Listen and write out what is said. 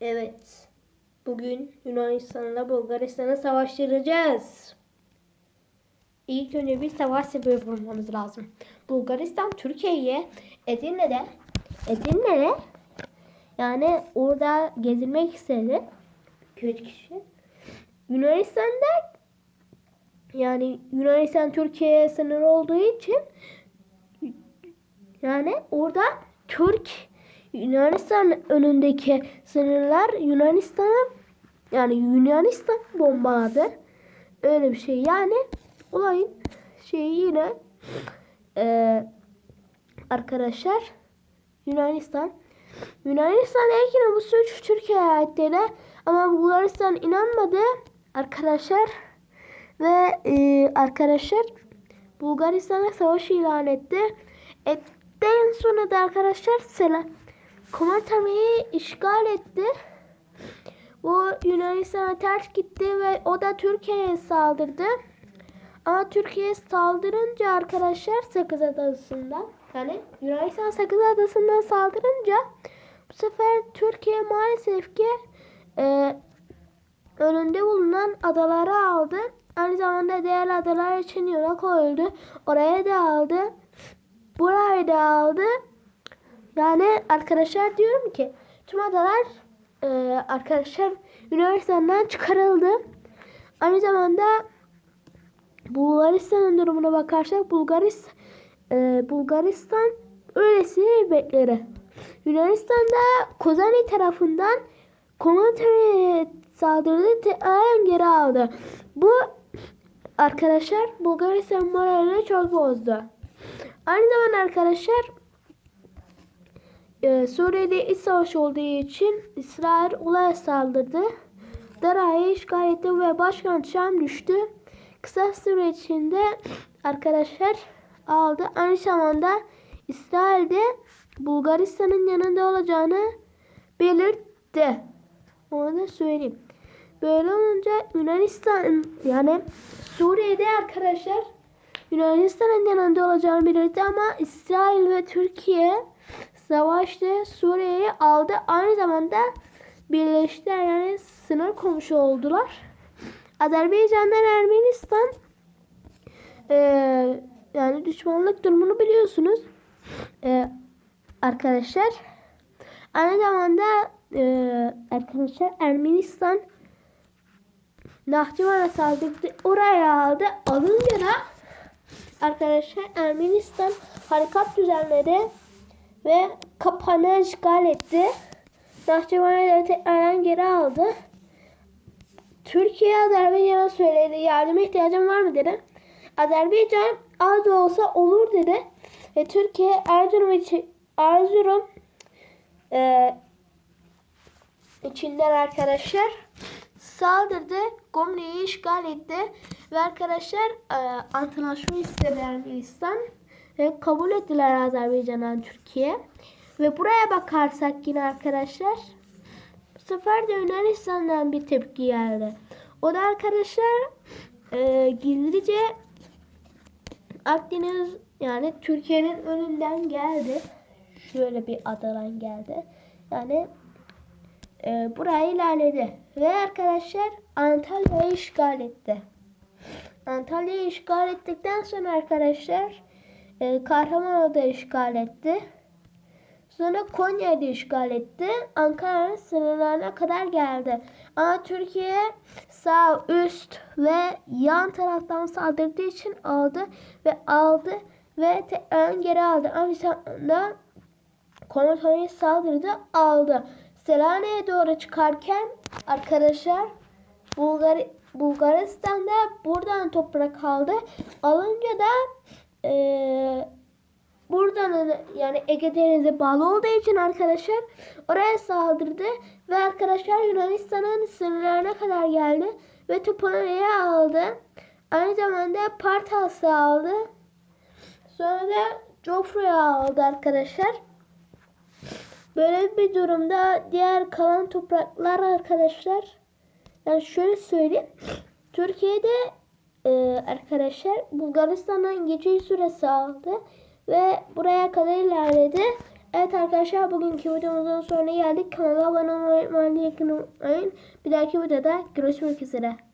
Evet. Bugün Yunanistan'la Bulgaristan'ı savaştıracağız. İlk önce bir savaş sebebi bulmamız lazım. Bulgaristan Türkiye'ye Edirne'de Edirne'de yani orada gezilmek istedi. 2 kişi. Yunanistan'da yani Yunanistan Türkiye sınırı olduğu için yani orada Türk Yunanistan önündeki sınırlar Yunanistan'a yani Yunanistan bombaladı. Öyle bir şey. Yani olayın şeyi yine eee, arkadaşlar Yunanistan Yunanistan ilkine bu suç Türkiye'ye ait dedi. Ama Bulgaristan inanmadı arkadaşlar. Ve eee, arkadaşlar Bulgaristan'a savaş ilan etti. Etten sonra da arkadaşlar selam Komutanıyı işgal etti. Bu Yunanistan'a ters gitti ve o da Türkiye'ye saldırdı. Ama Türkiye saldırınca arkadaşlar Sakız Adası'ndan yani Yunanistan Sakız Adası'ndan saldırınca bu sefer Türkiye maalesef ki e, önünde bulunan adaları aldı. Aynı zamanda diğer adalar için yola koyuldu. Oraya da aldı. Burayı da aldı. Yani arkadaşlar diyorum ki tüm adalar e, arkadaşlar Yunanistan'dan çıkarıldı. Aynı zamanda Bulgaristan'ın durumuna bakarsak Bulgaris e, Bulgaristan öylesi bekleri. Yunanistan'da Kozani tarafından Komutanı saldırdı tekrar geri aldı. Bu arkadaşlar Bulgaristan moralini çok bozdu. Aynı zamanda arkadaşlar ee, Suriye'de iç savaş olduğu için İsrail olaya saldırdı. Dara'yı işgal etti ve başkent Şam düştü. Kısa süre içinde arkadaşlar aldı. Aynı zamanda İsrail de Bulgaristan'ın yanında olacağını belirtti. Onu da söyleyeyim. Böyle olunca Yunanistan yani Suriye'de arkadaşlar Yunanistan'ın yanında olacağını belirtti ama İsrail ve Türkiye savaşta Suriye'yi aldı. Aynı zamanda birleştiler yani sınır komşu oldular. Azerbaycan'dan Ermenistan eee, yani düşmanlık durumunu biliyorsunuz. Eee, arkadaşlar aynı zamanda eee, arkadaşlar Ermenistan Nahçıvan'a saldırdı. Oraya aldı. Alınca da arkadaşlar Ermenistan harekat düzenledi ve kapağını işgal etti. Nahçıvan'ı tekrardan geri aldı. Türkiye Azerbaycan'a söyledi. Yardıma ihtiyacın var mı dedi. Azerbaycan az da olsa olur dedi. Ve Türkiye Erzurum için Erzurum e, içinden arkadaşlar saldırdı. Gomri'yi işgal etti. Ve arkadaşlar e, antlaşma istedi Ermenistan. Ve kabul ettiler Azerbaycan'dan Türkiye. Ve buraya bakarsak yine arkadaşlar bu sefer de Yunanistan'dan bir tepki geldi. O da arkadaşlar e, gizlice Akdeniz yani Türkiye'nin önünden geldi. Şöyle bir adadan geldi. Yani e, burayı ilerledi. Ve arkadaşlar Antalya'yı işgal etti. Antalya'yı işgal ettikten sonra arkadaşlar e, Kahramanmaraş'ı işgal etti. Sonra Konya'yı da işgal etti. Ankara'nın sınırlarına kadar geldi. Ama Türkiye sağ üst ve yan taraftan saldırdığı için aldı ve aldı ve tekrar geri aldı. Aynı zamanda komutanı saldırdı aldı. Selanik'e doğru çıkarken arkadaşlar Bulgar Bulgaristan'da buradan toprak aldı. Alınca da eee buradan yani Ege Denizi'ne bağlı olduğu için arkadaşlar oraya saldırdı ve arkadaşlar Yunanistan'ın sınırlarına kadar geldi ve Topolonya'yı aldı. Aynı zamanda Partas'ı aldı. Sonra da Joffre'yi aldı arkadaşlar. Böyle bir durumda diğer kalan topraklar arkadaşlar yani şöyle söyleyeyim. Türkiye'de e, arkadaşlar Bulgaristan'dan geçiş süresi aldı ve buraya kadar ilerledi. Evet arkadaşlar bugünkü videomuzun sonuna geldik. Kanala abone olmayı, unutmayın. Bir dahaki videoda görüşmek üzere.